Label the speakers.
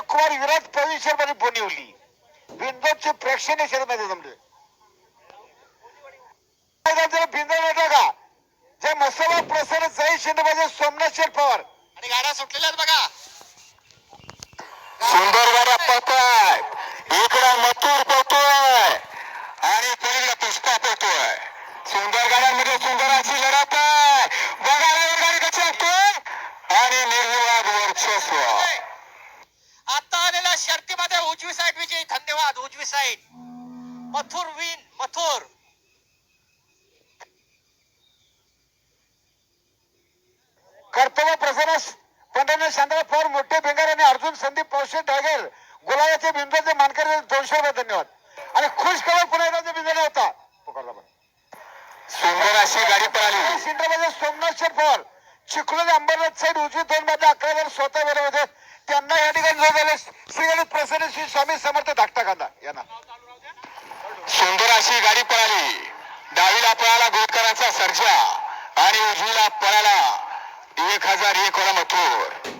Speaker 1: कुमार विराज प्रवीण शर्माने पुनिवली प्रेक्षणीय शर्मा जमले. बिंदोड का जे मसोबा जय शिंदे माझे सोमनाथ शेर पवार.
Speaker 2: आणि गाड्या सुटलेल्या बघा.
Speaker 1: सुंदर गाड्या इकडे आणि सुंदर गाड्यांमध्ये सुंदराची लढत आहे. बघा गाडी कशी असते आणि
Speaker 2: निर्मळ उजवी साईड विजयी. धन्यवाद उजवी साईड मथुर विन मथुर.
Speaker 1: कर्तव्य प्रसन्न पंढरनाथ शांतराव पवार मोठे बेंगार आणि अर्जुन संदीप पावशे ढागेल. गुलाबाचे बिंदूचे मानकरी दोनशे रुपये धन्यवाद. आणि खुश खबर पुन्हा एकदा बिंदू होता. सुंदर अशी गाडी पळाली. सिंद्रामध्ये सोमनाथ शेठ पवार चिखलोली अंबरनाथ साईड उजवी दोन मध्ये अकरा हजार स्वतः बरोबर होते. त्यांना या ठिकाणी जो झाले श्री प्रसन्न श्री स्वामी समर्थ धाकटा खांदा यांना. सुंदर अशी गाडी पळाली. डावीला पळाला गोटकरांचा सर्जा आणि उजवीला पळाला एक हजार एक वेळा मथूर